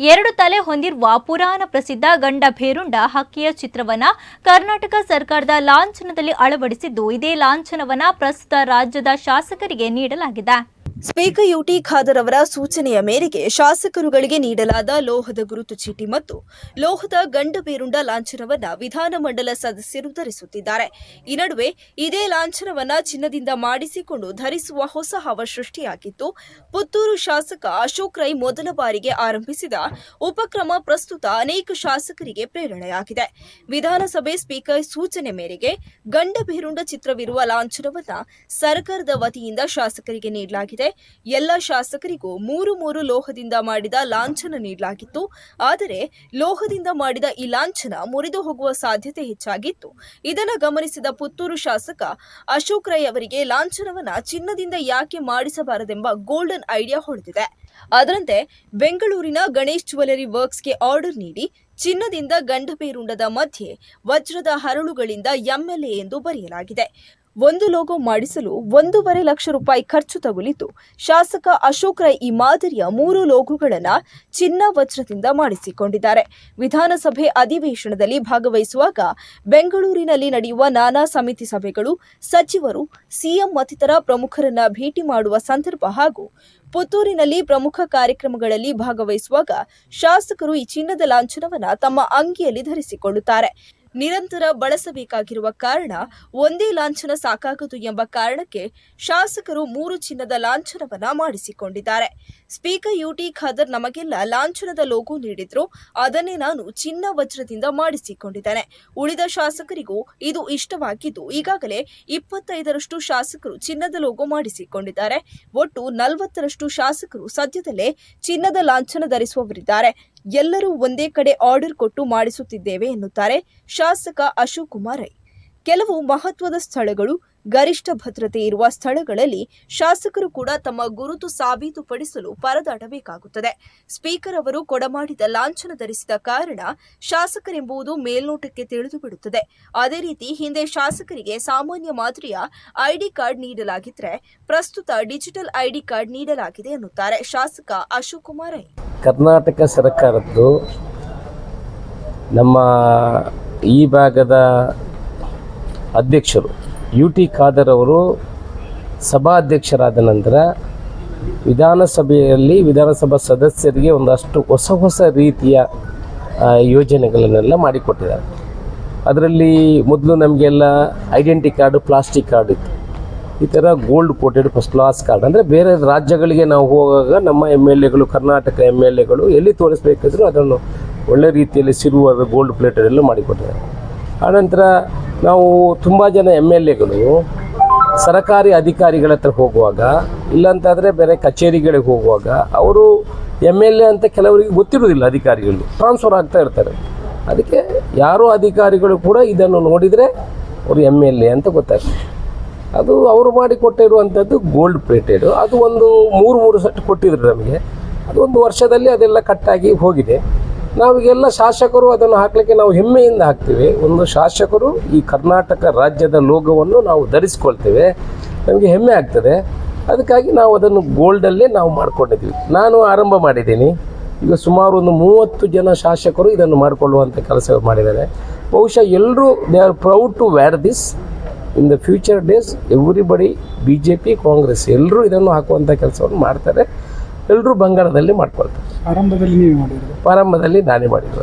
ಎರಡು ತಲೆ ಹೊಂದಿರುವ ಪುರಾಣ ಪ್ರಸಿದ್ಧ ಗಂಡ ಭೇರುಂಡ ಹಕ್ಕಿಯ ಚಿತ್ರವನ್ನ ಕರ್ನಾಟಕ ಸರ್ಕಾರದ ಲಾಂಛನದಲ್ಲಿ ಅಳವಡಿಸಿದ್ದು ಇದೇ ಲಾಂಛನವನ್ನ ಪ್ರಸ್ತುತ ರಾಜ್ಯದ ಶಾಸಕರಿಗೆ ನೀಡಲಾಗಿದೆ. ಸ್ಪೀಕರ್ ಯುಟಿ ಖಾದರ್ ಅವರ ಸೂಚನೆಯ ಮೇರೆಗೆ ಶಾಸಕರುಗಳಿಗೆ ನೀಡಲಾದ ಲೋಹದ ಗುರುತು ಚೀಟಿ ಮತ್ತು ಲೋಹದ ಗಂಡಬೇರುಂಡ ಲಾಂಛನವನ್ನ ವಿಧಾನಮಂಡಲ ಸದಸ್ಯರು ಧರಿಸುತ್ತಿದ್ದಾರೆ. ಈ ನಡುವೆ ಇದೇ ಲಾಂಛನವನ್ನ ಚಿನ್ನದಿಂದ ಮಾಡಿಸಿಕೊಂಡು ಧರಿಸುವ ಹೊಸ ಹವ ಸೃಷ್ಟಿಯಾಗಿದ್ದು, ಪುತ್ತೂರು ಶಾಸಕ ಅಶೋಕ್ ರೈ ಮೊದಲ ಬಾರಿಗೆ ಆರಂಭಿಸಿದ ಉಪಕ್ರಮ ಪ್ರಸ್ತುತ ಅನೇಕ ಶಾಸಕರಿಗೆ ಪ್ರೇರಣೆಯಾಗಿದೆ. ವಿಧಾನಸಭೆ ಸ್ಪೀಕರ್ ಸೂಚನೆ ಮೇರೆಗೆ ಗಂಡಬೇರುಂಡ ಚಿತ್ರವಿರುವ ಲಾಂಛನವನ್ನ ಸರ್ಕಾರದ ವತಿಯಿಂದ ಶಾಸಕರಿಗೆ ನೀಡಲಾಗಿದೆ. ಎಲ್ಲ ಶಾಸಕರಿಗೂ ಮೂರು ಮೂರು ಲೋಹದಿಂದ ಮಾಡಿದ ಲಾಂಛನ ನೀಡಲಾಗಿತ್ತು. ಆದರೆ ಲೋಹದಿಂದ ಮಾಡಿದ ಈ ಲಾಂಛನ ಮುರಿದು ಹೋಗುವ ಸಾಧ್ಯತೆ ಹೆಚ್ಚಾಗಿತ್ತು. ಇದನ್ನು ಗಮನಿಸಿದ ಪುತ್ತೂರು ಶಾಸಕ ಅಶೋಕ್ ರೈ ಅವರಿಗೆ ಲಾಂಛನವನ್ನ ಚಿನ್ನದಿಂದ ಯಾಕೆ ಮಾಡಿಸಬಾರದೆಂಬ ಗೋಲ್ಡನ್ ಐಡಿಯಾ ಹೊಡೆದಿದೆ ಅದರಂತೆ ಬೆಂಗಳೂರಿನ ಗಣೇಶ್ ಜ್ಯುವೆಲರಿ ವರ್ಕ್ಸ್ಗೆ ಆರ್ಡರ್ ನೀಡಿ ಚಿನ್ನದಿಂದ ಗಂಡಬೇರುಂಡದ ಮಧ್ಯೆ ವಜ್ರದ ಹರಳುಗಳಿಂದ ಎಂಎಲ್ಎ ಎಂದು ಬರೆಯಲಾಗಿದೆ. ಒಂದು ಲೋಗೋ ಮಾಡಿಸಲು ಒಂದೂವರೆ ಲಕ್ಷ ರೂಪಾಯಿ ಖರ್ಚು ತಗುಲಿತು ಶಾಸಕ ಅಶೋಕ್ ರೈ ಈ ಮಾದರಿಯ ಮೂರು ಲೋಗೋಗಳನ್ನು ಚಿನ್ನ ವಜ್ರದಿಂದ ಮಾಡಿಸಿಕೊಂಡಿದ್ದಾರೆ. ವಿಧಾನಸಭೆ ಅಧಿವೇಶನದಲ್ಲಿ ಭಾಗವಹಿಸುವಾಗ ಬೆಂಗಳೂರಿನಲ್ಲಿ ನಡೆಯುವ ನಾನಾ ಸಮಿತಿ ಸಭೆಗಳು, ಸಚಿವರು, ಸಿಎಂ ಮತ್ತಿತರ ಪ್ರಮುಖರನ್ನ ಭೇಟಿ ಮಾಡುವ ಸಂದರ್ಭ ಹಾಗೂ ಪುತ್ತೂರಿನಲ್ಲಿ ಪ್ರಮುಖ ಕಾರ್ಯಕ್ರಮಗಳಲ್ಲಿ ಭಾಗವಹಿಸುವಾಗ ಶಾಸಕರು ಈ ಚಿನ್ನದ ಲಾಂಛನವನ್ನ ತಮ್ಮ ಅಂಗಿಯಲ್ಲಿ ಧರಿಸಿಕೊಳ್ಳುತ್ತಾರೆ. ನಿರಂತರ ಬಳಸಬೇಕಾಗಿರುವ ಕಾರಣ ಒಂದೇ ಲಾಂಛನ ಸಾಕಾಗದು ಎಂಬ ಕಾರಣಕ್ಕೆ ಶಾಸಕರು ಮೂರು ಚಿನ್ನದ ಲಾಂಛನವನ್ನ ಮಾಡಿಸಿಕೊಂಡಿದ್ದಾರೆ. ಸ್ಪೀಕರ್ ಯುಟಿ ಖಾದರ್ ನಮಗೆಲ್ಲ ಲಾಂಛನದ ಲೋಗೋ ನೀಡಿದ್ರು, ಅದನ್ನೇ ನಾನು ಚಿನ್ನ ವಜ್ರದಿಂದ ಮಾಡಿಸಿಕೊಂಡಿದ್ದೇನೆ. ಉಳಿದ ಶಾಸಕರಿಗೂ ಇದು ಇಷ್ಟವಾಗಿದ್ದು, ಈಗಾಗಲೇ ಇಪ್ಪತ್ತೈದರಷ್ಟು ಶಾಸಕರು ಚಿನ್ನದ ಲೋಗೋ ಮಾಡಿಸಿಕೊಂಡಿದ್ದಾರೆ. ಒಟ್ಟು ನಲವತ್ತರಷ್ಟು ಶಾಸಕರು ಸದ್ಯದಲ್ಲೇ ಚಿನ್ನದ ಲಾಂಛನ ಧರಿಸುವವರಿದ್ದಾರೆ. ಎಲ್ಲರೂ ಒಂದೇ ಕಡೆ ಆರ್ಡರ್ ಕೊಟ್ಟು ಮಾಡಿಸುತ್ತಿದ್ದೇವೆ ಎನ್ನುತ್ತಾರೆ ಶಾಸಕ ಅಶೋಕ್ ಕುಮಾರ್ ರೈ ಕೆಲವು ಮಹತ್ವದ ಸ್ಥಳಗಳು ಗರಿಷ್ಠ ಭದ್ರತೆ ಇರುವ ಸ್ಥಳಗಳಲ್ಲಿ ಶಾಸಕರು ಕೂಡ ತಮ್ಮ ಗುರುತು ಸಾಬೀತುಪಡಿಸಲು ಪರದಾಡಬೇಕಾಗುತ್ತದೆ ಸ್ಪೀಕರ್ ಅವರು ಕೊಡಮಾಡಿದ ಲಾಂಛನ ಧರಿಸಿದ ಕಾರಣ ಶಾಸಕರೆಂಬುದು ಮೇಲ್ನೋಟಕ್ಕೆ ತಿಳಿದುಬಿಡುತ್ತದೆ. ಅದೇ ರೀತಿ ಹಿಂದೆ ಶಾಸಕರಿಗೆ ಸಾಮಾನ್ಯ ಮಾದರಿಯ ಐಡಿ ಕಾರ್ಡ್ ನೀಡಲಾಗಿದ್ರೆ ಪ್ರಸ್ತುತ ಡಿಜಿಟಲ್ ಐಡಿ ಕಾರ್ಡ್ ನೀಡಲಾಗಿದೆ ಎನ್ನುತ್ತಾರೆ ಶಾಸಕ ಅಶೋಕ್ ಕುಮಾರ್ ಕರ್ನಾಟಕ ಸರ್ಕಾರದ್ದು ನಮ್ಮ ಈ ಭಾಗದ ಅಧ್ಯಕ್ಷರು ಯು ಟಿ ಖಾದರ್ ಅವರು ಸಭಾಧ್ಯಕ್ಷರಾದ ನಂತರ ವಿಧಾನಸಭೆಯಲ್ಲಿ ವಿಧಾನಸಭಾ ಸದಸ್ಯರಿಗೆ ಒಂದಷ್ಟು ಹೊಸ ಹೊಸ ರೀತಿಯ ಯೋಜನೆಗಳನ್ನೆಲ್ಲ ಮಾಡಿಕೊಟ್ಟಿದ್ದಾರೆ. ಅದರಲ್ಲಿ ಮೊದಲು ನಮಗೆಲ್ಲ ಐಡೆಂಟಿ ಕಾರ್ಡು, ಪ್ಲಾಸ್ಟಿಕ್ ಕಾರ್ಡ್ ಇತ್ತು. ಈ ಥರ gold coated first class card ಅಂದರೆ ಬೇರೆ ರಾಜ್ಯಗಳಿಗೆ ನಾವು ಹೋಗುವಾಗ ನಮ್ಮ ಎಂ ಎಲ್ ಎಗಳು, ಕರ್ನಾಟಕ ಎಂ ಎಲ್ ಎಗಳು ಎಲ್ಲಿ ತೋರಿಸ್ಬೇಕಾದ್ರೂ ಅದನ್ನು ಒಳ್ಳೆ ರೀತಿಯಲ್ಲಿ ಸಿರುವ ಗೋಲ್ಡ್ ಪ್ಲೇಟೆಲ್ಲ ಮಾಡಿಕೊಟ್ಟಿದ್ದಾರೆ. ಆನಂತರ ನಾವು ತುಂಬ ಜನ ಎಂ ಎಲ್ ಎಗಳು, ಸರಕಾರಿ ಅಧಿಕಾರಿಗಳ ಹತ್ರ ಹೋಗುವಾಗ, ಇಲ್ಲಾಂತಾದರೆ ಬೇರೆ ಕಚೇರಿಗಳಿಗೆ ಹೋಗುವಾಗ, ಅವರು ಎಂ ಎಲ್ ಎ ಅಂತ ಕೆಲವರಿಗೆ ಗೊತ್ತಿರೋದಿಲ್ಲ ಅಧಿಕಾರಿಗಳು. ಟ್ರಾನ್ಸ್ಫರ್ ಆಗ್ತಾ ಇರ್ತಾರೆ. ಅದಕ್ಕೆ ಯಾರೋ ಅಧಿಕಾರಿಗಳು ಕೂಡ ಇದನ್ನು ನೋಡಿದರೆ ಅವರು ಎಂ ಎಲ್ ಎ ಅಂತ ಗೊತ್ತಾಗ್ತದೆ. ಅದು ಅವರು ಮಾಡಿಕೊಟ್ಟಿರುವಂಥದ್ದು ಗೋಲ್ಡ್ ಪ್ಲೇಟೆಡ್ ಅದು ಒಂದು ಮೂರು ಮೂರು ಸೆಟ್ ಕೊಟ್ಟಿದ್ರು ನಮಗೆ. ಅದು ಒಂದು ವರ್ಷದಲ್ಲಿ ಅದೆಲ್ಲ ಕಟ್ಟಾಗಿ ಹೋಗಿದೆ. ನಾವೀಗೆಲ್ಲ ಶಾಸಕರು ಅದನ್ನು ಹಾಕಲಿಕ್ಕೆ ನಾವು ಹೆಮ್ಮೆಯಿಂದ ಹಾಕ್ತೀವಿ. ಒಂದು ಶಾಸಕರು ಈ ಕರ್ನಾಟಕ ರಾಜ್ಯದ ಲೋಗವನ್ನು ನಾವು ಧರಿಸ್ಕೊಳ್ತೇವೆ. ನಮಗೆ ಹೆಮ್ಮೆ ಆಗ್ತದೆ. ಅದಕ್ಕಾಗಿ ನಾವು ಅದನ್ನು ಗೋಲ್ಡಲ್ಲೇ ನಾವು ಮಾಡ್ಕೊಂಡಿದ್ದೀವಿ. ನಾನು ಆರಂಭ ಮಾಡಿದ್ದೀನಿ. ಈಗ ಸುಮಾರು ಒಂದು ಮೂವತ್ತು ಜನ ಶಾಸಕರು ಇದನ್ನು ಮಾಡಿಕೊಳ್ಳುವಂಥ ಕೆಲಸ ಮಾಡಿದ್ದಾರೆ. ಬಹುಶಃ ಎಲ್ಲರೂ they are proud to wear this. In the future days, everybody B J P Congress ಎಲ್ಲರೂ ಇದನ್ನು ಹಾಕುವಂಥ ಕೆಲಸವನ್ನು ಮಾಡ್ತಾರೆ. ಎಲ್ಲರೂ ಬಂಗಾರದಲ್ಲಿ ಮಾಡ್ಕೊಳ್ತಾರೆ. ಆರಂಭದಲ್ಲಿ ನೀವೇ ಮಾಡಿರೋದು? ಪ್ರಾರಂಭದಲ್ಲಿ ನಾನೇ ಮಾಡಿರೋದು.